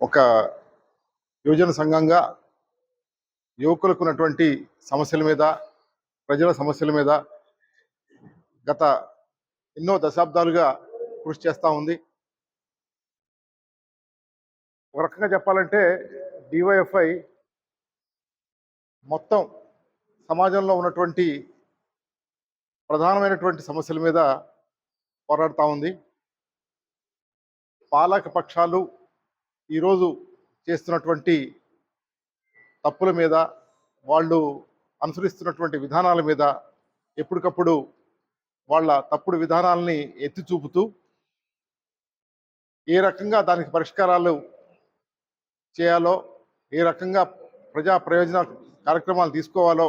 ఒక యువజన సంఘంగా యువకులకు ఉన్నటువంటి సమస్యల మీద ప్రజల సమస్యల మీద గత ఎన్నో దశాబ్దాలుగా కృషి చేస్తూ ఉంది. ఒక రకంగా చెప్పాలంటే డివైఎఫ్ఐ మొత్తం సమాజంలో ఉన్నటువంటి ప్రధానమైనటువంటి సమస్యల మీద పోరాడుతూ ఉంది. పాలక పక్షాలు ఈరోజు చేస్తున్నటువంటి తప్పుల మీద వాళ్ళు అనుసరిస్తున్నటువంటి విధానాల మీద ఎప్పటికప్పుడు వాళ్ళ తప్పుడు విధానాలని ఎత్తి చూపుతూ ఏ రకంగా దానికి పరిష్కారాలు చేయాలో ఏ రకంగా ప్రజా ప్రయోజన కార్యక్రమాలు తీసుకోవాలో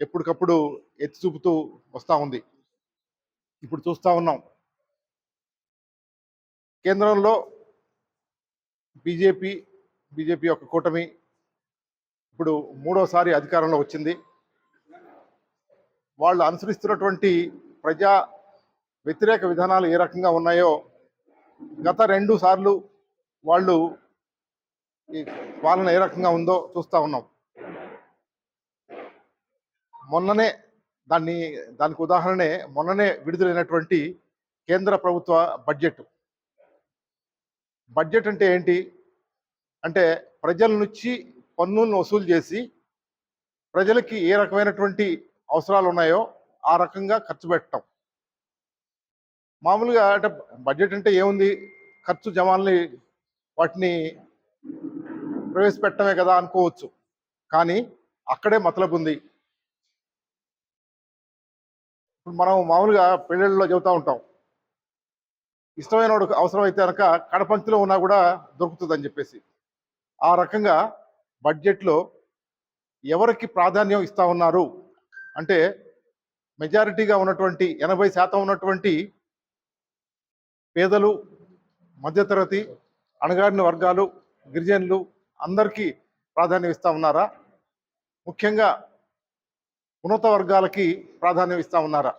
ఎప్పటికప్పుడు ఎత్తి చూపుతూ వస్తూ ఉంది. ఇప్పుడు చూస్తూ ఉన్నాం. కేంద్రంలో బీజేపీ బీజేపీ యొక్క కూటమి ఇప్పుడు మూడోసారి అధికారంలో వచ్చింది. వాళ్ళు అనుసరిస్తున్నటువంటి ప్రజా వ్యతిరేక విధానాలు ఏ రకంగా ఉన్నాయో గత రెండు సార్లు వాళ్ళు ఈ పాలన ఏ రకంగా ఉందో చూస్తూ ఉన్నాం. మొన్ననే దాన్ని దానికి ఉదాహరణే మొన్ననే విడుదలైనటువంటి కేంద్ర ప్రభుత్వ బడ్జెట్. బడ్జెట్ అంటే ఏంటి? అంటే ప్రజల నుంచి పన్నులను వసూలు చేసి ప్రజలకి ఏ రకమైనటువంటి అవసరాలు ఉన్నాయో ఆ రకంగా ఖర్చు పెట్టడం మామూలుగా అంటే బడ్జెట్ అంటే ఏముంది? ఖర్చు జమాల్ని వాటిని ప్రవేశపెట్టమే కదా అనుకోవచ్చు. కానీ అక్కడే మతలబు ఉంది. ఇప్పుడు మనం మామూలుగా పెళ్ళిళ్ళలో చెబుతూ ఉంటాం. ఇష్టమైన వాడు అవసరం అయితే కనుక కడపంక్తిలో ఉన్నా కూడా దొరుకుతుందని చెప్పేసి. ఆ రకంగా బడ్జెట్లో ఎవరికి ప్రాధాన్యం ఇస్తా ఉన్నారు? అంటే మెజారిటీగా ఉన్నటువంటి ఎనభై శాతం ఉన్నటువంటి పేదలు మధ్యతరగతి అణగారిన వర్గాలు గిరిజనులు అందరికీ ప్రాధాన్యం ఇస్తా ఉన్నారా? ముఖ్యంగా ఉన్నత వర్గాలకి ప్రాధాన్యం ఇస్తా ఉన్నారా?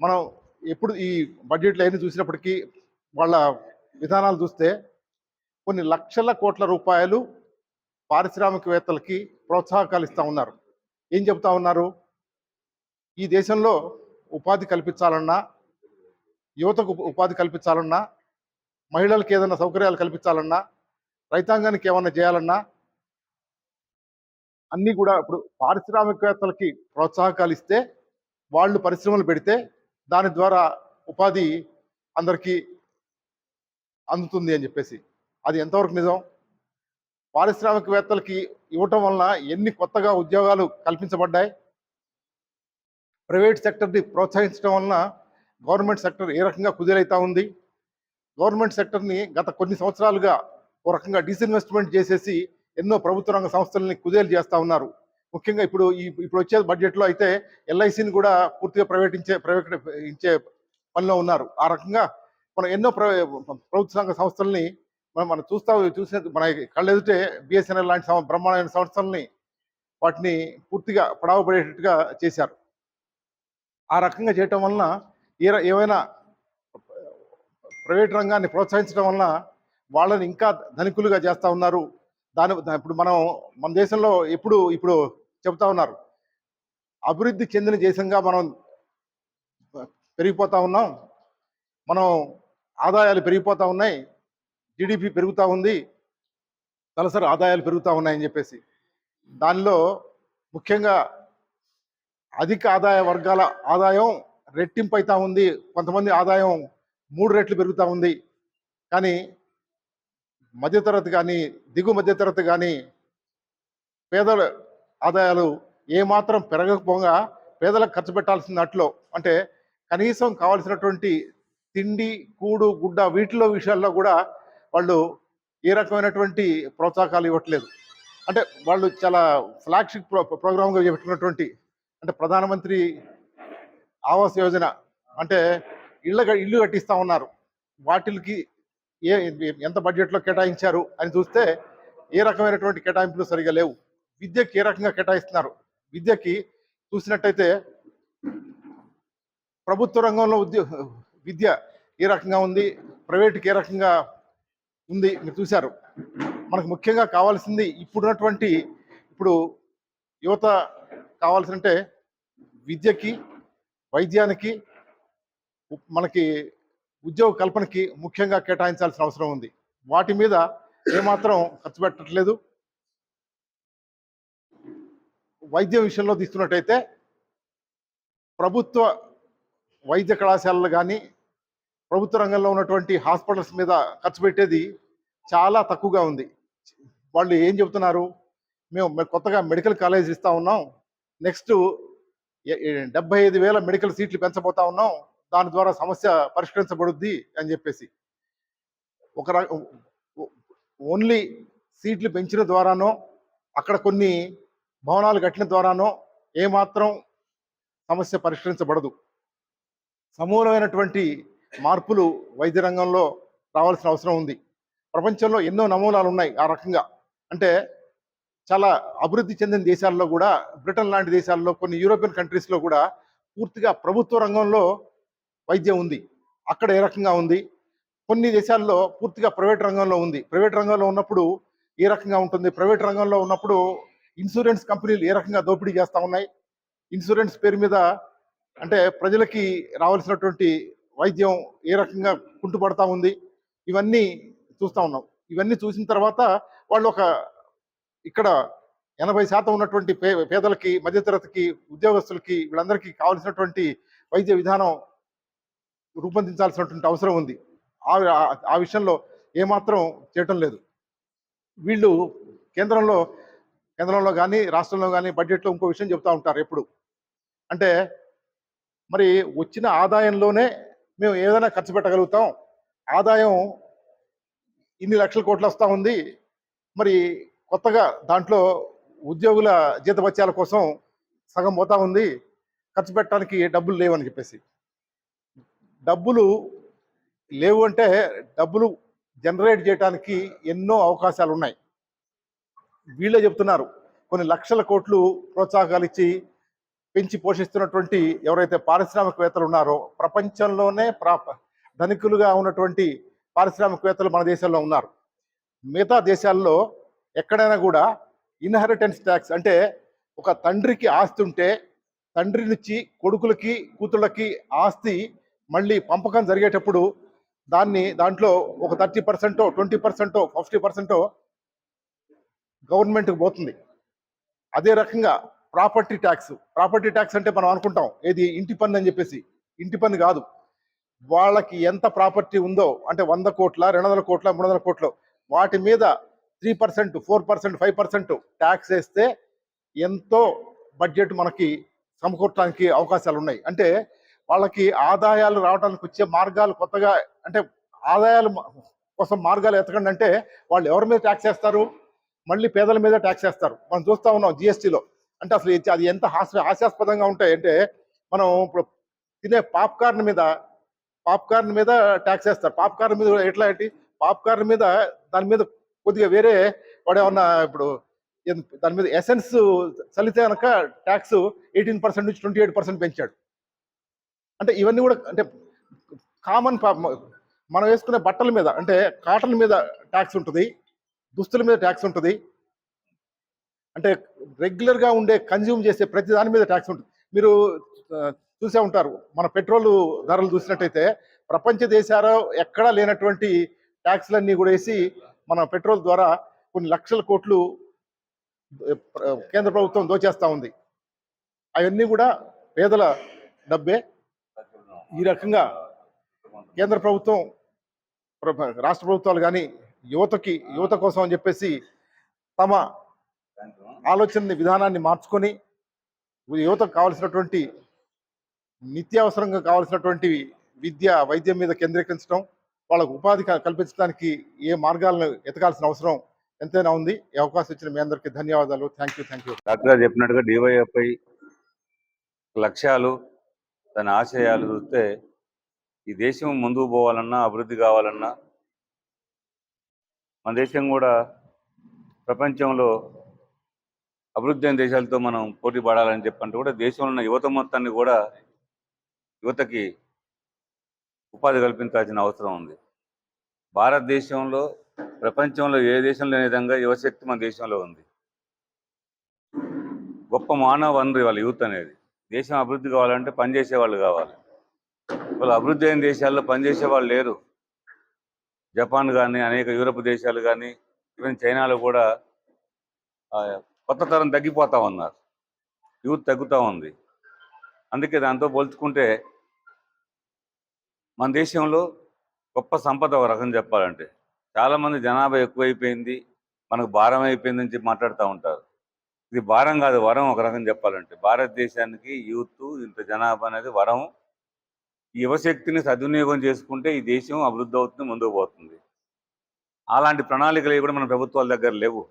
మనం ఎప్పుడు ఈ బడ్జెట్లో అయినా చూసినప్పటికీ వాళ్ళ విధానాలు చూస్తే కొన్ని లక్షల కోట్ల రూపాయలు పారిశ్రామికవేత్తలకి ప్రోత్సాహకాలు ఇస్తూ ఉన్నారు. ఏం చెప్తా ఉన్నారు? ఈ దేశంలో ఉపాధి కల్పించాలన్నా యువతకు ఉపాధి కల్పించాలన్నా మహిళలకు ఏదైనా సౌకర్యాలు కల్పించాలన్నా రైతాంగానికి ఏమన్నా చేయాలన్నా అన్నీ కూడా ఇప్పుడు పారిశ్రామికవేత్తలకి ప్రోత్సాహకాలు ఇస్తే వాళ్ళు పరిశ్రమలు పెడితే దాని ద్వారా ఉపాధి అందరికీ అందుతుంది అని చెప్పేసి. అది ఎంతవరకు నిజం? పారిశ్రామికవేత్తలకి ఇవ్వటం వలన ఎన్ని కొత్తగా ఉద్యోగాలు కల్పించబడ్డాయి? ప్రైవేట్ సెక్టర్ని ప్రోత్సహించడం వలన గవర్నమెంట్ సెక్టర్ ఏ రకంగా కుదిరైతా ఉంది? గవర్నమెంట్ సెక్టర్ని గత కొన్ని సంవత్సరాలుగా ఒక రకంగా డిస్ఇన్వెస్ట్మెంట్ చేసేసి ఎన్నో ప్రభుత్వ రంగ సంస్థలని కుదేలు చేస్తూ ఉన్నారు. ముఖ్యంగా ఇప్పుడు ఈ ఇప్పుడు వచ్చే బడ్జెట్లో అయితే ఎల్ఐసిని కూడా పూర్తిగా ప్రైవేటించే ప్రైవేట్ ఇచ్చే పనిలో ఉన్నారు. ఆ రకంగా మనం ఎన్నో ప్రభుత్వ సంఘ సంస్థల్ని మనం మనం చూస్తా చూసిన మన కళ్ళెదుటే బిఎస్ఎన్ఎల్ లాంటి సం- బ్రహ్మాండమైన సంస్థల్ని వాటిని పూర్తిగా పడవబడేటట్టుగా చేశారు. ఆ రకంగా చేయటం వలన ఏ ఏవైనా ప్రైవేట్ రంగాన్ని ప్రోత్సహించడం వలన వాళ్ళని ఇంకా ధనికులుగా చేస్తూ ఉన్నారు. దాని ఇప్పుడు మనం మన దేశంలో ఎప్పుడు ఇప్పుడు చెబుతా ఉన్నారు. అభివృద్ధి చెందిన దేశంగా మనం పెరిగిపోతా ఉన్నాం. మనం ఆదాయాలు పెరిగిపోతూ ఉన్నాయి. జీడిపి పెరుగుతూ ఉంది. తలసరి ఆదాయాలు పెరుగుతూ ఉన్నాయని చెప్పేసి. దానిలో ముఖ్యంగా అధిక ఆదాయ వర్గాల ఆదాయం రెట్టింపు అవుతూ ఉంది. కొంతమంది ఆదాయం మూడు రెట్లు పెరుగుతూ ఉంది. కానీ మధ్యతరగతి కానీ దిగు మధ్యతరగతి కానీ పేదలు ఆదాయాలు ఏమాత్రం పెరగకపోగా పేదలకు ఖర్చు పెట్టాల్సినట్లో అంటే కనీసం కావాల్సినటువంటి తిండి కూడు గుడ్డ వీటిలో విషయాల్లో కూడా వాళ్ళు ఏ రకమైనటువంటి ప్రోత్సాహకాలు ఇవ్వట్లేదు. అంటే వాళ్ళు చాలా ఫ్లాగ్షిప్ ప్రో ప్రోగ్రామ్గా పెట్టుకున్నటువంటి అంటే ప్రధానమంత్రి ఆవాస్ యోజన అంటే ఇళ్ళ ఇల్లు కట్టిస్తూ ఉన్నారు. వాటికి ఏ ఎంత బడ్జెట్లో కేటాయించారు అని చూస్తే ఏ రకమైనటువంటి కేటాయింపులు సరిగా లేవు. విద్యకి ఏ రకంగా కేటాయిస్తున్నారు? విద్యకి చూసినట్టయితే ప్రభుత్వ రంగంలో ఉద్యో విద్య ఏ రకంగా ఉంది? ప్రైవేట్కి ఏ రకంగా ఉంది? మీరు చూశారు. మనకు ముఖ్యంగా కావాల్సింది ఇప్పుడున్నటువంటి ఇప్పుడు యువత కావాల్సిందంటే విద్యకి వైద్యానికి మనకి ఉద్యోగ కల్పనకి ముఖ్యంగా కేటాయించాల్సిన అవసరం ఉంది. వాటి మీద ఏమాత్రం ఖర్చు పెట్టట్లేదు. వైద్యం విషయంలో తీసుకున్నట్టయితే ప్రభుత్వ వైద్య కళాశాలలు కానీ ప్రభుత్వ రంగంలో ఉన్నటువంటి హాస్పిటల్స్ మీద ఖర్చు పెట్టేది చాలా తక్కువగా ఉంది. వాళ్ళు ఏం చెబుతున్నారు? మేము కొత్తగా మెడికల్ కాలేజ్ ఇస్తా ఉన్నాం. నెక్స్ట్ డెబ్బై ఐదు వేల మెడికల్ సీట్లు పెంచబోతా ఉన్నాం. దాని ద్వారా సమస్య పరిష్కరించబడుద్ది అని చెప్పేసి. ఒక ఓన్లీ సీట్లు పెంచిన ద్వారానో అక్కడ కొన్ని భవనాలు కట్టిన ద్వారానో ఏమాత్రం సమస్య పరిష్కరించబడదు. సమూలమైనటువంటి మార్పులు వైద్య రంగంలో రావాల్సిన అవసరం ఉంది. ప్రపంచంలో ఎన్నో నమూనాలు ఉన్నాయి ఆ రకంగా. అంటే చాలా అభివృద్ధి చెందిన దేశాల్లో కూడా బ్రిటన్ లాంటి దేశాల్లో కొన్ని యూరోపియన్ కంట్రీస్లో కూడా పూర్తిగా ప్రభుత్వ రంగంలో వైద్యం ఉంది. అక్కడ ఏ రకంగా ఉంది? కొన్ని దేశాల్లో పూర్తిగా ప్రైవేట్ రంగంలో ఉంది. ప్రైవేట్ రంగంలో ఉన్నప్పుడు ఏ రకంగా ఉంటుంది? ప్రైవేట్ రంగంలో ఉన్నప్పుడు ఇన్సూరెన్స్ కంపెనీలు ఏ రకంగా దోపిడీ చేస్తూ ఉన్నాయి? ఇన్సూరెన్స్ పేరు మీద అంటే ప్రజలకి రావాల్సినటువంటి వైద్యం ఏ రకంగా కుంటుపడతా ఉంది? ఇవన్నీ చూస్తూ ఉన్నాం. ఇవన్నీ చూసిన తర్వాత వాళ్ళు ఒక ఇక్కడ ఎనభై శాతం ఉన్నటువంటి పే పేదలకి మధ్యతరగతికి ఉద్యోగస్తులకి వీళ్ళందరికీ కావాల్సినటువంటి వైద్య విధానం రూపొందించాల్సినటువంటి అవసరం ఉంది. ఆ ఆ- ఆ విషయంలో ఏమాత్రం చేయటం లేదు. వీళ్ళు కేంద్రంలో కేంద్రంలో కానీ రాష్ట్రంలో కానీ బడ్జెట్లో ఇంకో విషయం చెప్తూ ఉంటారు ఎప్పుడు. అంటే మరి వచ్చిన ఆదాయంలోనే మేము ఏదైనా ఖర్చు పెట్టగలుగుతాం. ఆదాయం ఇన్ని లక్షల కోట్లు వస్తూ ఉంది. మరి కొత్తగా దాంట్లో ఉద్యోగుల జీతభత్యాల కోసం సగం పోతా ఉంది. ఖర్చు పెట్టడానికి డబ్బులు లేవని చెప్పేసి. డబ్బులు లేవు అంటే డబ్బులు జనరేట్ చేయడానికి ఎన్నో అవకాశాలు ఉన్నాయి వీళ్ళే చెప్తున్నారు. కొన్ని లక్షల కోట్లు ప్రోత్సాహకాలు ఇచ్చి పెంచి పోషిస్తున్నటువంటి ఎవరైతే పారిశ్రామికవేత్తలు ఉన్నారో ప్రపంచంలోనే ప్రా ధనికులుగా ఉన్నటువంటి పారిశ్రామికవేత్తలు మన దేశంలో ఉన్నారు. మిగతా దేశాల్లో ఎక్కడైనా కూడా ఇన్హెరిటెన్స్ ట్యాక్స్ అంటే ఒక తండ్రికి ఆస్తి ఉంటే తండ్రి నుంచి కొడుకులకి కూతుళ్ళకి ఆస్తి మళ్ళీ పంపకం జరిగేటప్పుడు దాన్ని దాంట్లో ఒక థర్టీ పర్సెంటో ట్వంటీ పర్సెంటో ఫిఫ్టీ పర్సెంటో గవర్నమెంట్కి పోతుంది. అదే రకంగా ప్రాపర్టీ ట్యాక్స్ ప్రాపర్టీ ట్యాక్స్ అంటే మనం అనుకుంటాం ఏది ఇంటి పన్ను అని చెప్పేసి. ఇంటి పన్ను కాదు. వాళ్ళకి ఎంత ప్రాపర్టీ ఉందో అంటే వంద కోట్ల రెండు వందల కోట్ల మూడు వందల కోట్లు వాటి మీద three percent four percent five percent tax వేస్తే ఎంతో బడ్జెట్ మనకి సమకూర్చడానికి అవకాశాలు ఉన్నాయి. అంటే వాళ్ళకి ఆదాయాలు రావడానికి వచ్చే మార్గాలు కొత్తగా అంటే ఆదాయాలు కోసం మార్గాలు ఎతకండి అంటే వాళ్ళు ఎవరి మీద ట్యాక్స్ వేస్తారు? మళ్ళీ పేదల మీద ట్యాక్స్ వేస్తారు. మనం చూస్తా ఉన్నాం జిఎస్టీలో. అంటే అసలు అది ఎంత హాస్య హాస్యాస్పదంగా ఉంటాయి అంటే మనం ఇప్పుడు తినే పాప్కార్న్ మీద పాప్కార్న్ మీద ట్యాక్స్ వేస్తారు. పాప్కార్న్ మీద ఎట్లా ఏంటి? పాప్కార్న్ మీద దాని మీద కొద్దిగా వేరే వాడు ఏమన్నా ఇప్పుడు దాని మీద ఎసెన్స్ చల్లితే కనుక ట్యాక్స్ ఎయిటీన్ పర్సెంట్ నుంచి ట్వంటీ ఎయిట్ పర్సెంట్ పెంచాడు. అంటే ఇవన్నీ కూడా అంటే కామన్ మనం వేసుకునే బట్టల మీద అంటే కాటన్ మీద ట్యాక్స్ ఉంటుంది. దుస్తుల మీద ట్యాక్స్ ఉంటుంది. అంటే రెగ్యులర్గా ఉండే కన్జ్యూమ్ చేసే ప్రతి దాని మీద ట్యాక్స్ ఉంటుంది. మీరు చూసే ఉంటారు. మన పెట్రోల్ ధరలు చూసినట్టయితే ప్రపంచ దేశాలు ఎక్కడా లేనటువంటి ట్యాక్స్లన్నీ కూడా వేసి మన పెట్రోల్ ద్వారా కొన్ని లక్షల కోట్లు కేంద్ర ప్రభుత్వం దోచేస్తా ఉంది. అవన్నీ కూడా పేదల డబ్బే. ఈ రకంగా కేంద్ర ప్రభుత్వం రాష్ట్ర ప్రభుత్వాలు కానీ యువతకి యువత కోసం అని చెప్పేసి తమ ఆలోచన విధానాన్ని మార్చుకొని యువతకు కావాల్సినటువంటి నిత్యావసరంగా కావాల్సినటువంటి విద్య వైద్యం మీద కేంద్రీకరించడం వాళ్ళకు ఉపాధి కల్పించడానికి ఏ మార్గాలను ఎతకాల్సిన అవసరం ఎంతైనా ఉంది. ఈ అవకాశం ఇచ్చిన మీ అందరికీ ధన్యవాదాలు. Thank you thank you. Doctor గారు చెప్పినట్టుగా డివైఎఫ్ఐ లక్ష్యాలు తన ఆశయాలు చూస్తే ఈ దేశం ముందుకు పోవాలన్నా అభివృద్ధి కావాలన్నా మన దేశం కూడా ప్రపంచంలో అభివృద్ధి అయిన దేశాలతో మనం పోటీ పడాలని చెప్పంటే కూడా దేశంలో ఉన్న యువత మొత్తాన్ని కూడా యువతకి ఉపాధి కల్పించాల్సిన అవసరం ఉంది. భారతదేశంలో ప్రపంచంలో ఏ దేశంలో లేని విధంగా యువశక్తి మన దేశంలో ఉంది. గొప్ప మానవ వనరు వాళ్ళ యూత్ అనేది. దేశం అభివృద్ధి కావాలంటే పనిచేసే వాళ్ళు కావాలి. వాళ్ళు అభివృద్ధి అయిన దేశాల్లో పనిచేసే వాళ్ళు లేరు. జపాన్ కానీ అనేక యూరప్ దేశాలు కానీ ఈవెన్ చైనాలో కూడా కొత్త తరం తగ్గిపోతా ఉన్నారు. యూత్ తగ్గుతూ ఉంది. అందుకే దాంతో పోల్చుకుంటే మన దేశంలో గొప్ప సంపద ఒక రకం చెప్పాలంటే. చాలామంది జనాభా ఎక్కువైపోయింది మనకు భారం అయిపోయిందని చెప్పి మాట్లాడుతూ ఉంటారు. ఇది భారం కాదు వరం ఒక రకం చెప్పాలంటే. భారతదేశానికి యూత్ ఇంత జనాభా అనేది వరం యువశక్తిని సద్వినియోగం చేసుకుంటే ఈ దేశం అభివృద్ధి అవుతుంది ముందుకు పోతుంది. అలాంటి ప్రణాళికలు కూడా మన ప్రభుత్వాల దగ్గర లేవు.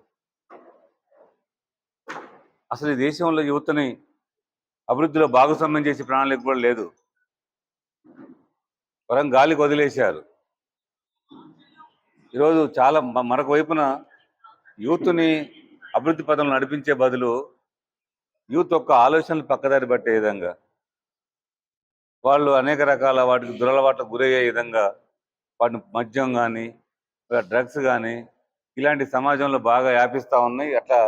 అసలు ఈ దేశంలో యువతని అభివృద్ధిలో భాగస్వామ్యం చేసే ప్రణాళిక కూడా లేదు. వరం గాలికి వదిలేశారు. ఈరోజు చాలా మరొక వైపున యూత్ని అభివృద్ధి పదంలో నడిపించే బదులు యూత్ యొక్క ఆలోచనలు పక్కదారి పట్టే విధంగా వాళ్ళు అనేక రకాల వాటికి దురలవాట్లకు గురయ్యే విధంగా వాటిని మద్యం కానీ డ్రగ్స్ కానీ ఇలాంటి సమాజంలో బాగా వ్యాపిస్తూ ఉన్నాయి. అట్లా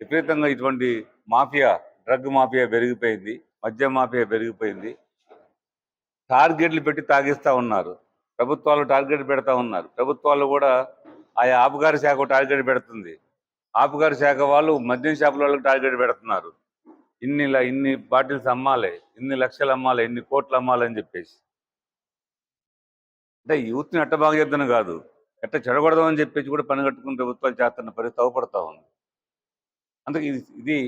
విపరీతంగా ఇటువంటి మాఫియా డ్రగ్ మాఫియా పెరిగిపోయింది మద్యం మాఫియా పెరిగిపోయింది. టార్గెట్లు పెట్టి తాగిస్తూ ఉన్నారు. ప్రభుత్వాలు టార్గెట్ పెడతా ఉన్నారు. ప్రభుత్వాలు కూడా ఆయా ఆపుగారి శాఖ టార్గెట్ పెడుతుంది. ఆపుగారి శాఖ వాళ్ళు మద్యం షాపుల వాళ్ళకి టార్గెట్ పెడుతున్నారు. ఇన్ని ఇన్ని బాటిల్స్ అమ్మాలి ఇన్ని లక్షలు అమ్మాలి ఇన్ని కోట్లు అమ్మాలి అని చెప్పేసి. అంటే యూత్ని ఎట్ట బాగా చేద్దాను కాదు. ఎట్ట చెడగొడదామని చెప్పేసి కూడా పని కట్టుకుని ప్రభుత్వాలు చేస్తున్న పరిస్థితి అవపడతా ఉంది. అందుకే ఇది ఇది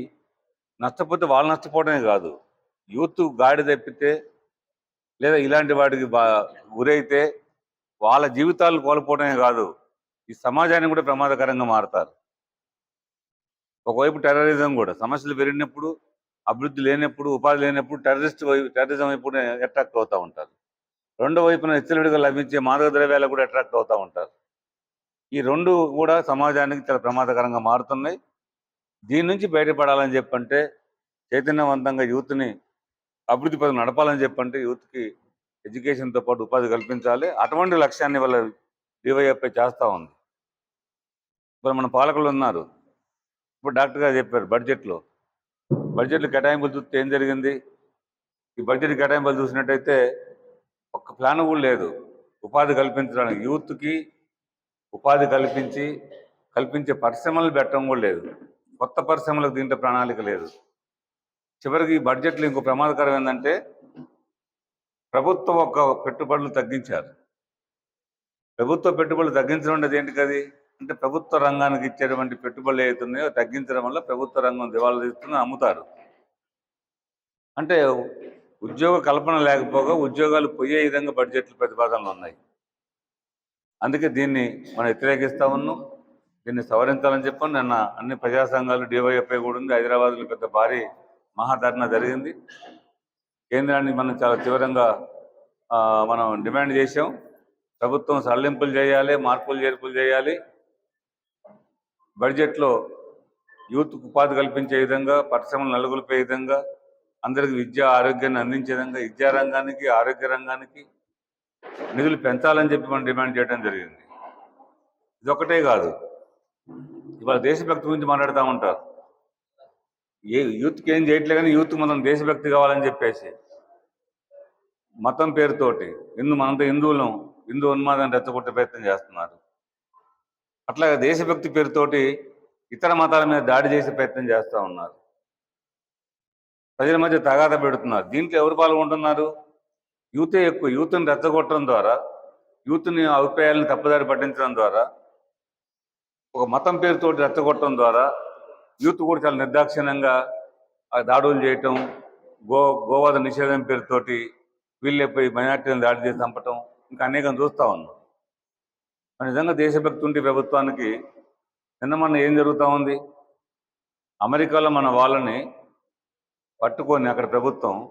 నష్టపోతే వాళ్ళు నష్టపోవడమే కాదు. యూత్ గాడి తప్పితే లేదా ఇలాంటి వాడికి బా గురైతే వాళ్ళ జీవితాలు కోల్పోవడమే కాదు. ఈ సమాజానికి కూడా ప్రమాదకరంగా మారతారు. ఒకవైపు టెర్రరిజం కూడా సమస్యలు పెరిగినప్పుడు అభివృద్ధి లేనప్పుడు ఉపాధి లేనప్పుడు టెర్రరిస్ట్ వైపు టెర్రరిజం వైపు అట్రాక్ట్ అవుతూ ఉంటారు. రెండో వైపున హెచ్చరికగా లభించే మాదక ద్రవ్యాలు కూడా అట్రాక్ట్ అవుతూ ఉంటారు. ఈ రెండు కూడా సమాజానికి చాలా ప్రమాదకరంగా మారుతున్నాయి. దీని నుంచి బయటపడాలని చెప్పంటే చైతన్యవంతంగా యూత్ని అభివృద్ధి పదం నడపాలని చెప్పంటే యూత్కి ఎడ్యుకేషన్తో పాటు ఉపాధి కల్పించాలి. అటువంటి లక్ష్యాన్ని వాళ్ళ డివైఎఫ్ఐ చేస్తూ ఉంది. ఇప్పుడు మన పాలకులు ఉన్నారు. ఇప్పుడు డాక్టర్ గారు చెప్పారు బడ్జెట్లో బడ్జెట్లు కేటాయింపులు చూస్తే ఏం జరిగింది? ఈ బడ్జెట్ కేటాయింపులు చూసినట్టయితే ఒక్క ప్లాన్ కూడా లేదు. ఉపాధి కల్పించడానికి యూత్కి ఉపాధి కల్పించి కల్పించే పరిశ్రమలు పెట్టడం కూడా లేదు. కొత్త పరిశ్రమలకు దీంట్లో ప్రణాళిక లేదు. చివరికి ఈ బడ్జెట్లో ఇంకో ప్రమాదకరం ఏంటంటే ప్రభుత్వం ఒక పెట్టుబడులు తగ్గించారు. ప్రభుత్వ పెట్టుబడులు తగ్గించడం అంటే ఏంటి కది అంటే ప్రభుత్వ రంగానికి ఇచ్చేటువంటి పెట్టుబడులు ఏవైతున్నాయో తగ్గించడం వల్ల ప్రభుత్వ రంగం దివాళా తీస్తున్న అమ్ముతారు. అంటే ఉద్యోగ కల్పన లేకపోగా ఉద్యోగాలు పోయే విధంగా బడ్జెట్లు ప్రతిపాదనలు ఉన్నాయి. అందుకే దీన్ని మనం వ్యతిరేకిస్తా ఉన్నాం. దీన్ని సవరించాలని చెప్పని నిన్న అన్ని ప్రజా సంఘాలు డివైఎఫ్ఐ కూడా ఉంది. హైదరాబాద్లో పెద్ద భారీ మహాధర్నా జరిగింది. కేంద్రాన్ని మనం చాలా తీవ్రంగా మనం డిమాండ్ చేసాం ప్రభుత్వం సడలింపులు చేయాలి మార్పులు చేర్పులు చేయాలి. బడ్జెట్లో యూత్కు ఉపాధి కల్పించే విధంగా పరిశ్రమలు నలుగులిపే విధంగా అందరికి విద్య ఆరోగ్యాన్ని అందించే విధంగా విద్యా రంగానికి ఆరోగ్య రంగానికి నిధులు పెంచాలని చెప్పి మనం డిమాండ్ చేయడం జరిగింది. ఇది ఒకటే కాదు. ఇవాళ దేశభక్తి గురించి మాట్లాడుతూ ఉంటారు. ఏ యూత్కి ఏం చేయట్లే కానీ యూత్ మనం దేశభక్తి కావాలని చెప్పేసి మతం పేరుతోటి హిందూ మనంతా హిందువులం హిందూ ఉన్మాదాన్ని రెచ్చగొట్టే ప్రయత్నం చేస్తున్నారు. అట్లాగే దేశభక్తి పేరుతోటి ఇతర మతాల మీద దాడి చేసే ప్రయత్నం చేస్తూ ఉన్నారు. ప్రజల మధ్య తగాద పెడుతున్నారు. దీంట్లో ఎవరు పాల్గొంటున్నారు? యూతే ఎక్కువ. యూత్ని రెచ్చగొట్టడం ద్వారా యూత్ని అభిప్రాయాలను తప్పుదారి పట్టించడం ద్వారా ఒక మతం పేరుతోటి రెచ్చగొట్టడం ద్వారా యూత్ కూడా చాలా నిర్దాక్షిణ్యంగా దాడులు చేయటం గో గోవాద నిషేధం పేరుతోటి వీళ్ళపై మైనార్టీలను దాడి చేసి చంపటం ఇంకా అనేకం చూస్తూ ఉన్నాం. నిజంగా దేశభక్తి ఉంటే ప్రభుత్వానికి నిన్న మొన్న ఏం జరుగుతూ ఉంది? అమెరికాలో మన వాళ్ళని పట్టుకొని అక్కడ ప్రభుత్వం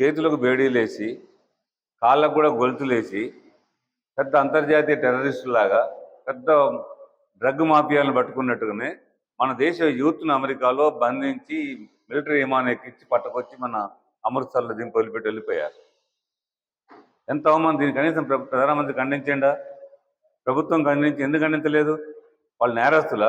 చేతులకు బేడీలేసి కాళ్ళకు కూడా గొలుతులేసి పెద్ద అంతర్జాతీయ టెర్రరిస్టులాగా పెద్ద డ్రగ్ మాఫియాలను పట్టుకున్నట్టుగానే మన దేశ యూత్ను అమెరికాలో బంధించి మిలిటరీ విమానం ఎక్కించి పట్టుకొచ్చి మన అమృత్సర్లో దింపి వదిలిపెట్టి వెళ్ళిపోయారు. ఎంత అవమానం దీన్ని కనీసం ప్ర- ప్రధానమంత్రి ఖండించండా? ప్రభుత్వం ఖండించి ఎందుకు ఖండించలేదు? వాళ్ళు నేరస్తుల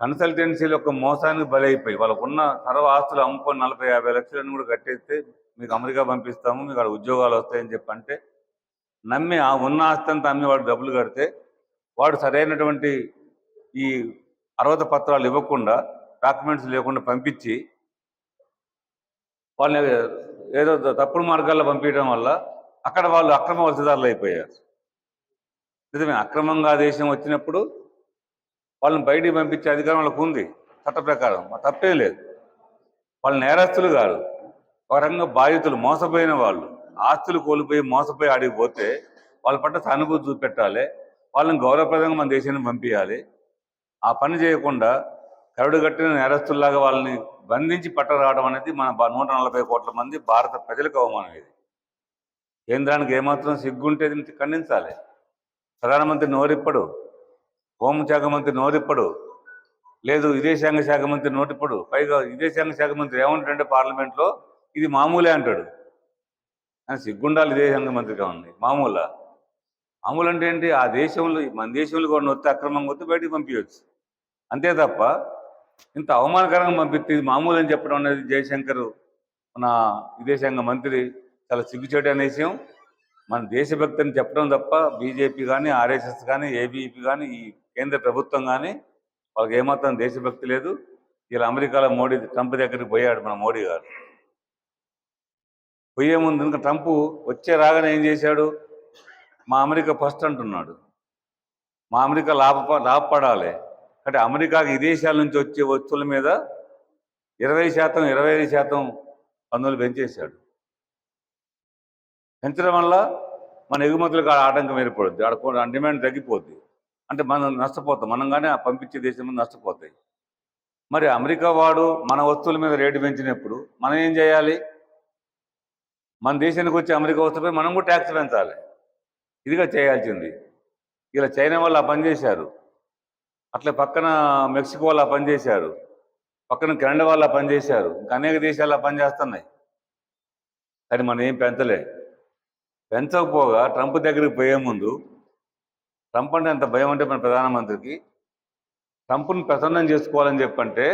కన్సల్టెన్సీల యొక్క మోసానికి బలైపోయి వాళ్ళకు ఉన్న సర్వ ఆస్తులు అమ్ముకొని నలభై యాభై లక్షలను కూడా కట్టేస్తే మీకు అమెరికా పంపిస్తాము మీకు అక్కడ ఉద్యోగాలు వస్తాయని చెప్పి అంటే నమ్మి ఆ ఉన్న ఆస్తి అంతా అమ్మి వాడు డబ్బులు కడితే వాడు సరైనటువంటి ఈ అర్హత పత్రాలు ఇవ్వకుండా డాక్యుమెంట్స్ లేకుండా పంపించి వాళ్ళని ఏదో తప్పుడు మార్గాల్లో పంపించడం వల్ల అక్కడ వాళ్ళు అక్రమ వలసదారులు అయిపోయారు. నిజమే అక్రమంగా దేశం వచ్చినప్పుడు వాళ్ళని బయటికి పంపించే అధికారం వాళ్ళకు ఉంది చట్ట ప్రకారం. తప్పేం లేదు. వాళ్ళు నేరస్తులు కాదు. ఒక రకంగా బాధితులు మోసపోయిన వాళ్ళు. ఆస్తులు కోల్పోయి మోసపోయి ఆడికి పోతే వాళ్ళ పట్ల సానుభూతి చూపెట్టాలి. వాళ్ళని గౌరవప్రదంగా మన దేశాన్ని పంపించాలి ఆ పని చేయకుండా కరడు కట్టిన నేరస్తుల్లాగా వాళ్ళని బంధించి పట్ట రావడం అనేది మన నూట నలభై కోట్ల మంది భారత ప్రజలకు అవమానం ఇది. కేంద్రానికి ఏమాత్రం సిగ్గుంటే దీన్ని ఖండించాలి. ప్రధానమంత్రి నోరిప్పడు హోంశాఖ మంత్రి నోరిప్పడు లేదు విదేశాంగ శాఖ మంత్రి నోటిప్పడు పైగా విదేశాంగ శాఖ మంత్రి ఏమంటాడంటే పార్లమెంట్లో ఇది మామూలే అంటాడు. అని సిగ్గుండాలి విదేశాంగ మంత్రిగా ఉంది మామూలా. మామూలు అంటే ఏంటి? ఆ దేశంలో మన దేశంలో కూడా వస్తే అక్రమంగా వస్తే బయటికి పంపించవచ్చు అంతే తప్ప ఇంత అవమానకరంగా పంపిస్తే ఇది మామూలు అని చెప్పడం అనేది జయశంకర్ మన విదేశాంగ మంత్రి చాలా సిగ్గుచేటు అనే విషయం మన దేశభక్తిని చెప్పడం తప్ప బీజేపీ కానీ ఆర్ఎస్ఎస్ కానీ ఏబీపీ కానీ ఈ కేంద్ర ప్రభుత్వం కానీ వాళ్ళకి ఏమాత్రం దేశభక్తి లేదు. ఇలా అమెరికాలో మోడీ ట్రంప్ దగ్గరికి పోయాడు మన మోడీ గారు. పోయే ముందు ఇంకా ట్రంప్ వచ్చే రాగానే ఏం చేశాడు? మా అమెరికా ఫస్ట్ అంటున్నాడు. మా అమెరికా లాభ లాభపడాలి. అంటే అమెరికాకి విదేశాల నుంచి వచ్చే వస్తువుల మీద ఇరవై శాతం ఇరవై ఐదు శాతం పన్నులు పెంచేశాడు. పెంచడం వల్ల మన ఎగుమతులకు ఆడ ఆటంకం ఏర్పడుద్ది. ఆడ డిమాండ్ తగ్గిపోద్ది. అంటే మనం నష్టపోతాం. మనం కానీ ఆ పంపించే దేశం మీద నష్టపోతాయి. మరి అమెరికా వాడు మన వస్తువుల మీద రేటు పెంచినప్పుడు మనం ఏం చేయాలి? మన దేశానికి వచ్చే అమెరికా వస్తువులపై మనం కూడా ట్యాక్స్ పెంచాలి. ఇదిగా చేయాల్సింది. ఇలా చైనా వాళ్ళు ఆ పని చేశారు. అట్లా పక్కన మెక్సికో వాళ్ళు ఆ పని చేశారు. పక్కన కెనడా వాళ్ళు ఆ పని చేశారు. ఇంకా అనేక దేశాలు ఆ పని చేస్తున్నాయి. కానీ మనం ఏం పెంచలే. పెంచకపోగా ట్రంప్ దగ్గరికి పోయే ముందు ట్రంప్ అంటే ఎంత భయం అంటే మన ప్రధానమంత్రికి ట్రంప్ను ప్రసన్నం చేసుకోవాలని చెప్పంటే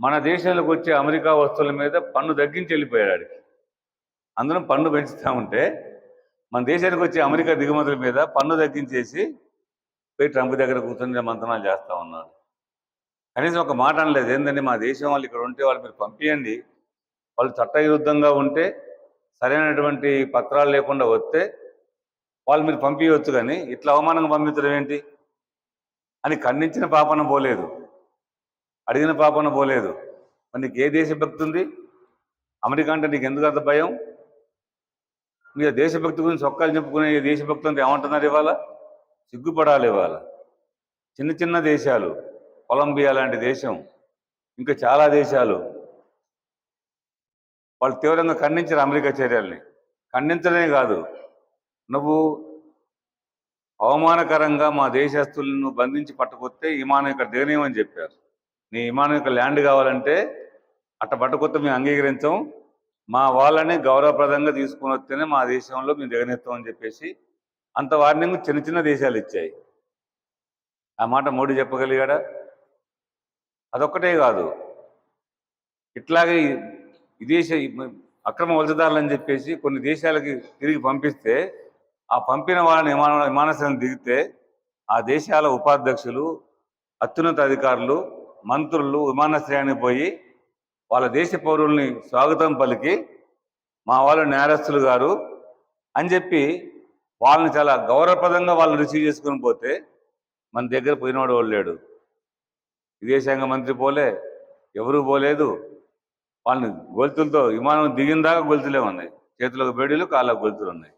మన దేశంలోకి వచ్చే అమెరికా వస్తువుల మీద పన్ను తగ్గించి వెళ్ళిపోయాడు ఆడికి. అందులో పన్ను పెంచుతామంటే మన దేశానికి వచ్చే అమెరికా దిగుమతుల మీద పన్ను తగ్గించేసి పోయి ట్రంప్ దగ్గర కూర్చొని మంతనాలు చేస్తూ ఉన్నాడు. కనీసం ఒక మాట అనలేదు. ఏంటంటే మా దేశం వాళ్ళు ఇక్కడ ఉంటే వాళ్ళు మీరు పంపించండి వాళ్ళు చట్టవిరుద్ధంగా ఉంటే సరైనటువంటి పత్రాలు లేకుండా వస్తే వాళ్ళు మీరు పంపించవచ్చు కానీ ఇట్లా అవమానంగా పంపించడం ఏంటి? అని ఖండించిన పాపన పోలేదు. అడిగిన పాపన పోలేదు. మరి నీకు ఏ దేశభక్తి ఉంది? అమెరికా అంటే నీకు ఎందుకు అంత భయం? మీరు దేశభక్తి గురించి ఒక్కలు చెప్పుకునే ఈ దేశభక్తులు అంటే ఏమంటున్నారు ఇవాళ? సిగ్గుపడాలి ఇవాళ. చిన్న చిన్న దేశాలు. కొలంబియా లాంటి దేశం. ఇంకా చాలా దేశాలు. వాళ్ళు తీవ్రంగా ఖండించారు అమెరికా చర్యల్ని. ఖండించడమే కాదు నువ్వు అవమానకరంగా మా దేశస్తులను బంధించి పట్టుకొస్తే విమానం ఇక్కడ దిగనేమని చెప్పారు. నీ విమానం ఇక్కడ ల్యాండ్ కావాలంటే అట్ట పట్టుకొత్త మేము అంగీకరించాం. మా వాళ్ళని గౌరవప్రదంగా తీసుకుని వస్తేనే మా దేశంలో మేము దిగనెత్తాం అని చెప్పేసి అంత వార్నింగ్ చిన్న చిన్న దేశాలు ఇచ్చాయి. ఆ మాట మోడీ చెప్పగలిగాడా? అదొక్కటే కాదు. ఇట్లాగే విదేశ అక్రమ వలసదారులు అని చెప్పేసి కొన్ని దేశాలకి తిరిగి పంపిస్తే ఆ పంపిన వాళ్ళని విమాన విమానాశ్రయం దిగితే ఆ దేశాల ఉపాధ్యక్షులు అత్యున్నత అధికారులు మంత్రులు విమానాశ్రయానికి పోయి వాళ్ళ దేశ పౌరుల్ని స్వాగతం పలికి మా వాళ్ళు నేరస్తులు గారు అని చెప్పి వాళ్ళని చాలా గౌరవప్రదంగా వాళ్ళని రిసీవ్ చేసుకుని పోతే మన దగ్గర పోయినవాడు వాళ్ళు లేడు. విదేశాంగ మంత్రి పోలే ఎవరూ పోలేదు. వాళ్ళని గొలుతులతో విమానం దిగిన దాకా గొలుతులే ఉన్నాయి. చేతులకు బేడీలు కాళ్ళకు గొలుతులు ఉన్నాయి.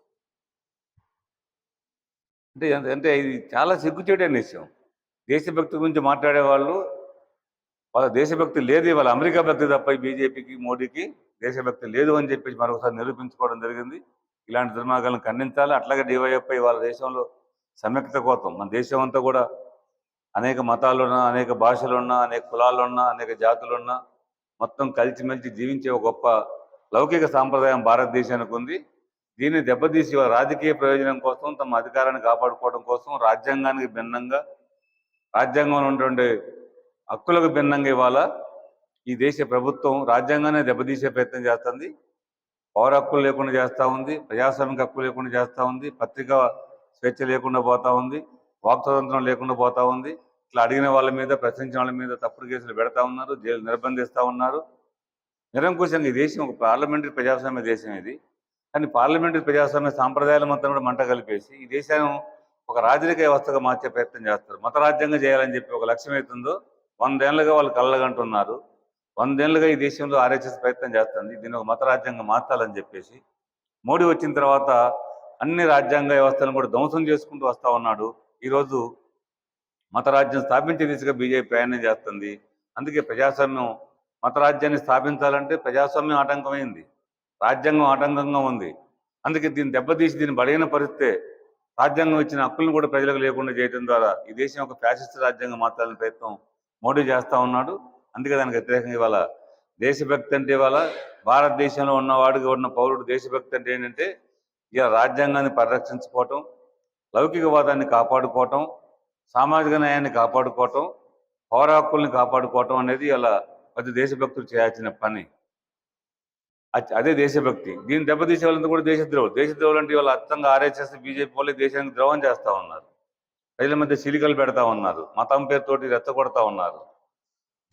అంటే ఎంత- అంటే ఇది చాలా సిగ్గుచేటైన విషయం దేశభక్తి గురించి మాట్లాడే వాళ్ళు వాళ్ళ దేశభక్తి లేదు వాళ్ళ అమెరికా భక్తి తప్ప బీజేపీకి మోడీకి దేశభక్తి లేదు అని చెప్పేసి మరొకసారి నిరూపించుకోవడం జరిగింది. ఇలాంటి దుర్మార్గాలను ఖండించాలి. అట్లాగే డివైఎఫ్ఐ వాళ్ళ దేశంలో సమ్యక్త కోసం మన దేశం అంతా కూడా అనేక మతాలున్నా అనేక భాషలున్నా అనేక కులాలున్నా అనేక జాతులున్నా మొత్తం కలిసిమెలిసి జీవించే ఒక గొప్ప లౌకిక సాంప్రదాయం భారతదేశానికి ఉంది. దీన్ని దెబ్బతీసి వాళ్ళ రాజకీయ ప్రయోజనం కోసం తమ అధికారాన్ని కాపాడుకోవడం కోసం రాజ్యాంగానికి భిన్నంగా రాజ్యాంగంలో ఉన్నటువంటి హక్కులకు భిన్నంగా ఇవాళ ఈ దేశ ప్రభుత్వం రాజ్యాంగాన్ని దెబ్బతీసే ప్రయత్నం చేస్తుంది. పౌర హక్కులు లేకుండా చేస్తూ ఉంది ప్రజాస్వామిక హక్కులు లేకుండా చేస్తూ ఉంది పత్రికా స్వేచ్ఛ లేకుండా పోతా ఉంది వాక్ స్వాతంత్రం లేకుండా పోతా ఉంది. ఇట్లా అడిగిన వాళ్ళ మీద ప్రశ్నించిన వాళ్ళ మీద తప్పుడు కేసులు పెడతా ఉన్నారు జైలు నిర్బంధిస్తూ ఉన్నారు. నిరంకుశంగా ఈ దేశం ఒక పార్లమెంటరీ ప్రజాస్వామ్య దేశం ఇది. కానీ పార్లమెంటరీ ప్రజాస్వామ్య సాంప్రదాయాలు మొత్తం కూడా మంట కలిపేసి ఈ దేశాన్ని ఒక రాజరిక వ్యవస్థగా మార్చే ప్రయత్నం చేస్తారు. మతరాజ్యంగా చేయాలని చెప్పి ఒక లక్ష్యం అవుతుందో వందేళ్ళుగా వాళ్ళు కళ్ళగంటున్నారు. వందేళ్ళుగా ఈ దేశంలో ఆర్ఎస్ఎస్ ప్రయత్నం చేస్తుంది. దీన్ని ఒక మతరాజ్యంగా మార్చాలని చెప్పేసి మోడీ వచ్చిన తర్వాత అన్ని రాజ్యాంగ వ్యవస్థలను కూడా ధ్వంసం చేసుకుంటూ వస్తా ఉన్నాడు. ఈరోజు మతరాజ్యం స్థాపించే దిశగా బీజేపీ ప్రయాణం చేస్తుంది. అందుకే ప్రజాస్వామ్యం మతరాజ్యాన్ని స్థాపించాలంటే ప్రజాస్వామ్యం ఆటంకమైంది. రాజ్యాంగం ఆటంకంగా ఉంది. అందుకే దీన్ని దెబ్బతీసి దీన్ని బలైన పరిస్థితే రాజ్యాంగం ఇచ్చిన హక్కులను కూడా ప్రజలకు లేకుండా చేయడం ద్వారా ఈ దేశం ఒక ఫ్యాసిస్ట్ రాజ్యాంగం మార్చాలని ప్రయత్నం మోడీ చేస్తూ ఉన్నాడు. అందుకే దానికి వ్యతిరేకంగా ఇవాళ దేశభక్తి అంటే ఇవాళ భారతదేశంలో ఉన్నవాడికి ఉన్న పౌరుడు దేశభక్తి అంటే ఏంటంటే ఇలా రాజ్యాంగాన్ని పరిరక్షించుకోవటం లౌకికవాదాన్ని కాపాడుకోవటం సామాజిక న్యాయాన్ని కాపాడుకోవటం పౌర హక్కుల్ని కాపాడుకోవటం అనేది ఇలా ప్రతి దేశభక్తులు చేయాల్సిన పని. అచ్- అదే దేశభక్తి. దీన్ని దెబ్బతీసే వాళ్ళంతా కూడా దేశద్రోహులు. దేశద్రోహులు అంటే వాళ్ళు అత్తంగా ఆర్ఎస్ఎస్ బీజేపీ వాళ్ళే దేశానికి ద్రోహం చేస్తూ ఉన్నారు. ప్రజల మధ్య చిలికలు పెడతా ఉన్నారు. మతం పేరుతోటి రెచ్చగొడతా ఉన్నారు.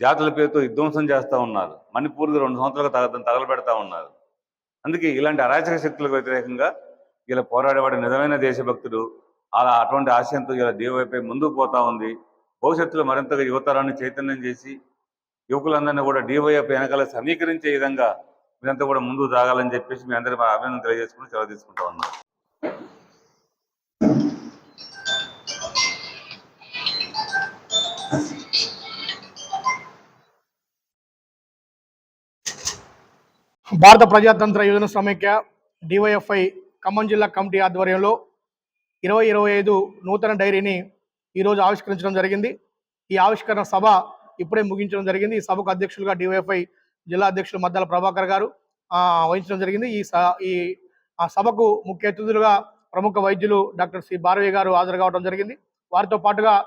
జాతుల పేరుతో విధ్వంసం చేస్తూ ఉన్నారు. మణిపూర్కి రెండు సంవత్సరాలు తగ తగలబెడతా ఉన్నారు. అందుకే ఇలాంటి అరాచక శక్తులకు వ్యతిరేకంగా ఇలా పోరాడేవాడు నిజమైన దేశభక్తుడు అలా అటువంటి ఆశయంతో ఇలా దేవైపై ముందుకు పోతా ఉంది. భవిష్యత్తులో మరింతగా యువతరాన్ని చైతన్యం చేసి యువకులందరినీ కూడా డివైఎఫ్ వెనకాల సమీకరించే విధంగా మీరంతా కూడా ముందుకు సాగాలని చెప్పేసి మీ అందరి అభినందన తెలియజేసుకుని సెలవు తీసుకుంటా ఉన్నాం. భారత ప్రజాతంత్ర యువజన సమైక్య డివైఎఫ్ఐ ఖమ్మం జిల్లా కమిటీ ఆధ్వర్యంలో ఇరవై ఇరవై ఐదు నూతన డైరీని ఈరోజు ఆవిష్కరించడం జరిగింది. ఈ ఆవిష్కరణ సభ ఇప్పుడే ముగించడం జరిగింది. ఈ సభకు అధ్యక్షులుగా డివైఎఫ్ఐ జిల్లా అధ్యక్షులు మద్దాల ప్రభాకర్ గారు వహించడం జరిగింది. ఈ స- ఈ ఆ సభకు ముఖ్య అతిథులుగా ప్రముఖ వైద్యులు డాక్టర్ సి. భారవి గారు హాజరు కావడం జరిగింది. వారితో పాటుగా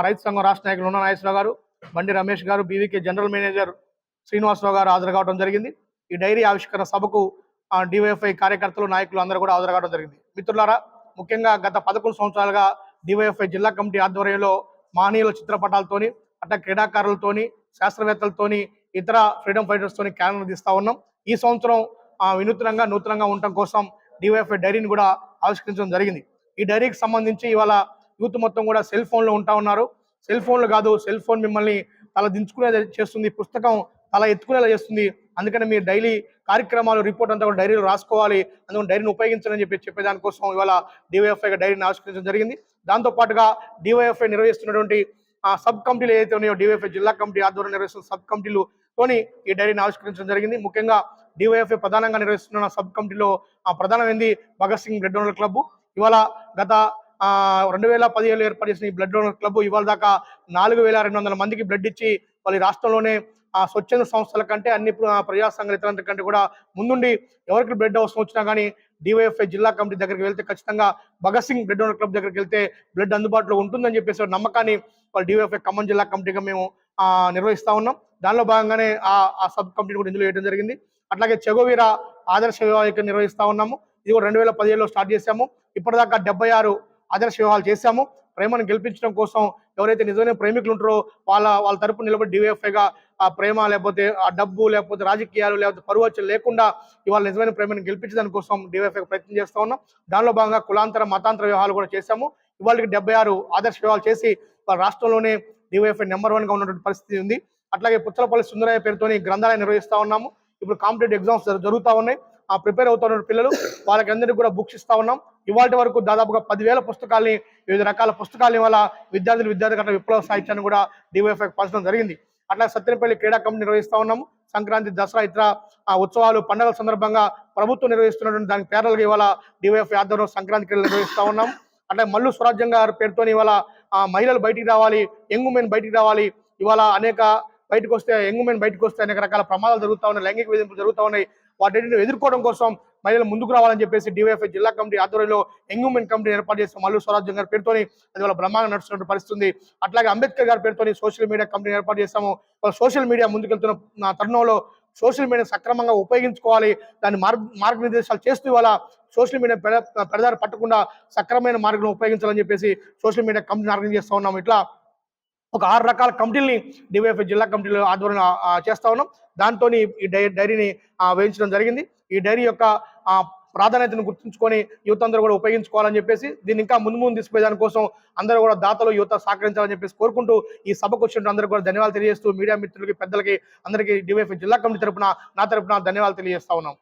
రైతు సంఘం రాష్ట్ర నాయకులు ఉన్న నాగేశ్వరరావు గారు బండి రమేష్ గారు బీవీకే జనరల్ మేనేజర్ శ్రీనివాసరావు గారు హాజరు కావడం జరిగింది. ఈ డైరీ ఆవిష్కరణ సభకు డివైఎఫ్ఐ కార్యకర్తలు నాయకులు అందరూ కూడా హాజరు కావడం జరిగింది. మిత్రులారా ముఖ్యంగా గత పదకొండు సంవత్సరాలుగా డివైఎఫ్ఐ జిల్లా కమిటీ ఆధ్వర్యంలో మహనీయుల చిత్రపటాలతోని అట్లా క్రీడాకారులతోని శాస్త్రవేత్తలతోని ఇతర ఫ్రీడమ్ ఫైటర్స్ తోని క్యాలెండర్ తీస్తూ ఉన్నాం. ఈ సంవత్సరం ఆ, వినూత్నంగా నూతనంగా ఉండటం కోసం డివైఎఫ్ఐ డైరీని కూడా ఆవిష్కరించడం జరిగింది. ఈ డైరీకి సంబంధించి ఇవాళ యూత్ మొత్తం కూడా సెల్ ఫోన్లో ఉంటా ఉన్నారు. సెల్ ఫోన్లు కాదు సెల్ ఫోన్ మిమ్మల్ని తల దించుకునేలా చేస్తుంది పుస్తకం తల ఎత్తుకునేలా చేస్తుంది. అందుకని మీరు డైలీ కార్యక్రమాలు రిపోర్ట్ అంతా కూడా డైరీలు రాసుకోవాలి. అందుకని డైరీని ఉపయోగించాలని చెప్పి చెప్పేదానికోసం ఇవాళ డివైఎఫ్ఐ డైరీని ఆవిష్కరించడం జరిగింది. దాంతో పాటుగా డివైఎఫ్ఐ నిర్వహిస్తున్నటువంటి సబ్ కమిటీలు ఏదైతే ఉన్నాయో డివైఎఫ్ఐ జిల్లా కమిటీ ఆధ్వర్యంలో నిర్వహిస్తున్న సబ్ కమిటీలు తోని ఈ డైరీని ఆవిష్కరించడం జరిగింది. ముఖ్యంగా డివైఎఫ్ఐ ప్రధానంగా నిర్వహిస్తున్న సబ్ కమిటీలో ఆ ప్రధానమైంది Bhagat Singh blood donor club. ఇవాళ గత రెండు వేల పదిహేను ఏర్పాటు చేసిన ఈ బ్లడ్ డోనర్ క్లబ్ ఇవాళ దాకా నాలుగు వేల రెండు వందల మందికి బ్లడ్ ఇచ్చి వాళ్ళ రాష్ట్రంలోనే ఆ స్వచ్ఛంద సంస్థల కంటే అన్ని ప్రజా సంఘాల ఇతరుల కంటే కూడా ముందుండి ఎవరికి బ్లడ్ అవసరం వచ్చినా కానీ డివైఎఫ్ఐ జిల్లా కమిటీ దగ్గరికి వెళ్తే ఖచ్చితంగా Bhagat Singh blood donor club దగ్గరికి వెళ్తే బ్లడ్ అందుబాటులో ఉంటుందని చెప్పేసి ఒక నమ్మకాన్ని వాళ్ళు డివైఎఫ్ఐ ఖమ్మం జిల్లా కమిటీగా మేము నిర్వహిస్తా ఉన్నాం. దానిలో భాగంగానే ఆ ఆ సబ్ కమిటీని కూడా ఇందులో వేయడం జరిగింది. అట్లాగే చెగోవీర ఆదర్శ వివాహిక నిర్వహిస్తా ఉన్నాము. ఇది కూడా రెండు వేల పదిహేడులో స్టార్ట్ చేశాము. ఇప్పటిదాకా డెబ్బై ఆరు ఆదర్శ వివాహాలు చేశాము. ప్రేమను గెలిపించడం కోసం ఎవరైతే నిజమైన ప్రేమికులు ఉంటారో వాళ్ళ వాళ్ళ తరపు నిలబడి డివైఎఫ్ఐగా ఆ ప్రేమ లేకపోతే ఆ డబ్బు లేకపోతే రాజకీయాలు లేకపోతే పరువచ్చలు లేకుండా ఇవాళ నిజమైన ప్రేమను గెలిపించడానికి కోసం డివైఎఫ్ఐ ప్రయత్నం చేస్తూ ఉన్నాం. దానిలో భాగంగా కులాంతర మతాంతర వివాహాలు కూడా చేశాము. ఇవాళకి డెబ్బై ఆరు ఆదర్శ వివాహాలు చేసి వాళ్ళ రాష్ట్రంలోనే డివైఎఫ్ఐ నెంబర్ వన్గా ఉన్నటువంటి పరిస్థితి ఉంది. అట్లాగే పుచ్చలపల్లి సుందరయ్య పేరుతోని గ్రంథాలయం నిర్వహిస్తా ఉన్నాము. ఇప్పుడు కాంపిటేటివ్ ఎగ్జామ్స్ జరుగుతూ ఉన్నాయి. ప్రిపేర్ అవుతున్న పిల్లలు వాళ్ళకి అందరికీ కూడా బుక్స్ ఇస్తా ఉన్నాం. ఇవాటి వరకు దాదాపుగా పదివేల పుస్తకాల్ని వివిధ రకాల పుస్తకాలని వల్ల విద్యార్థులు విద్యార్థి గట్ల విప్లవ సాహిత్యాన్ని కూడా డివైఎఫ్ఐ పంచడం జరిగింది. అట్లా సత్యనపల్లి క్రీడా కమిటీ నిర్వహిస్తా ఉన్నాము సంక్రాంతి దసరా ఇతర ఉత్సవాలు పండుగల సందర్భంగా ప్రభుత్వం నిర్వహిస్తున్నటువంటి దానికి పేర్లకి ఇవాళ డివైఎఫ్ఐ ఆధ్వర్యంలో సంక్రాంతి క్రీడలు నిర్వహిస్తా ఉన్నాం. అట్లా మల్లు స్వరాజ్యం గారి పేరుతో ఇవాళ ఆ, మహిళలు బయటికి రావాలి యంగ్ ఉమెన్ బయటికి రావాలి. ఇవాళ అనేక బయటకు వస్తే యంగ్ ఉమెన్ బయటకు వస్తే అనేక రకాల ప్రమాదాలు జరుగుతూ ఉన్నాయి లైంగిక వేధింపులు జరుగుతూ ఉన్నాయి. వాటిని ఎదుర్కోవడం కోసం మహిళలు ముందుకు రావాలని చెప్పేసి డివైఎఫ్ఐ జిల్లా కమిటీ ఆధ్వర్యంలో యంగ్ ఉమెన్ కమిటీ ఏర్పాటు చేసిన మల్లు స్వరాజ్యం గారి పేరుతోని అది వాళ్ళ బ్రహ్మాండంగా నడుస్తున్న పరిస్థితుంది. అట్లాగే అంబేద్కర్ గారి పేరుతోని సోషల్ మీడియా కమిటీని ఏర్పాటు చేస్తాము వాళ్ళ సోషల్ మీడియా ముందుకెళ్తున్న తరుణంలో సోషల్ మీడియా సక్రమంగా ఉపయోగించుకోవాలి. దాని మార్గ మార్గనిర్దేశాలు చేస్తూ ఇవాళ సోషల్ మీడియా పెడ పెడదారి పట్టకుండా సక్రమైన మార్గం ఉపయోగించాలని చెప్పేసి సోషల్ మీడియా కమిటీని ఆర్గనైజ్ చేస్తా ఉన్నాము. ఇట్లా ఒక ఆరు రకాల కమిటీలని డివైఎఫ్ఐ జిల్లా కమిటీలు ఆధ్వర్యంలో చేస్తా ఉన్నాం. దాంతో ఈ డై డైరీని వేయించడం జరిగింది. ఈ డైరీ యొక్క ప్రాధాన్యతను గుర్తుంచుకొని యువత అందరూ కూడా ఉపయోగించుకోవాలని చెప్పేసి దీన్ని ఇంకా ముందు ముందు తీసుకుపోయే దానికోసం అందరూ కూడా దాతలు యువత సహకరించాలని చెప్పేసి కోరుకుంటూ ఈ సభకు వచ్చిన అందరూ కూడా ధన్యవాదాలు తెలియజేస్తూ మీడియా మిత్రులకి పెద్దలకి అందరికీ డివైఎఫ్ జిల్లా కమిటీ తరపున నా తరపున ధన్యవాదాలు తెలియజేస్తా ఉన్నాం.